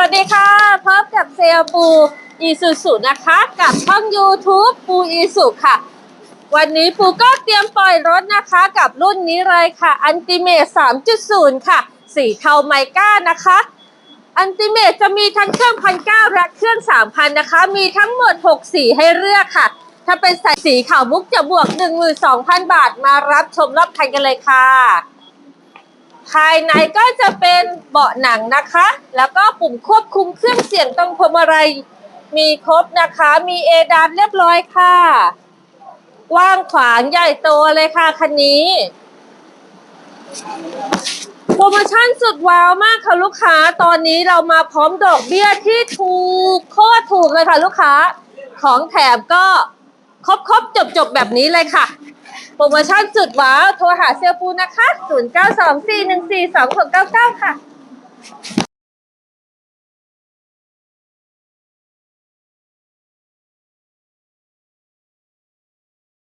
วัสดีค่ะ พบกับเซลปูอีสุสุนะคะ กับช่อง YouTube ปูอีสุค่ะ วันนี้ปูก็เตรียมปล่อยรถนะคะ กับรุ่นนี้เลยค่ะอันติเมต3.0 ค่ะ สีเทาไมก้านะคะอันติเมตจะมีทั้งเครื่องพันเก้าและเครื่องสามพันนะคะ มีทั้งหมด 6 สีให้เลือกค่ะ ถ้าเป็นสายสีขาวมุกจะบวก 12,000 บาท มารับชมรอบคันกันเลยค่ะ ภายในก็จะเป็นเบาะหนังนะคะ แล้วก็ปุ่มควบคุมเครื่องเสียงตรงพวงมาลัยมีครบนะคะ มีเอดานเรียบร้อยค่ะ กว้างขวางใหญ่โตเลยค่ะคันนี้ โปรโมชั่นสุดว้าวมากค่ะลูกค้า ตอนนี้เรามาพร้อมดอกเบี้ยที่ถูกโคตรถูกเลยค่ะลูกค้า ของแถมก็ครบครบจบจบๆแบบนี้เลยค่ะ โปรโมชั่นสุดว้าว โทรหาเซลปูนะคะ 0924142699 ค่ะ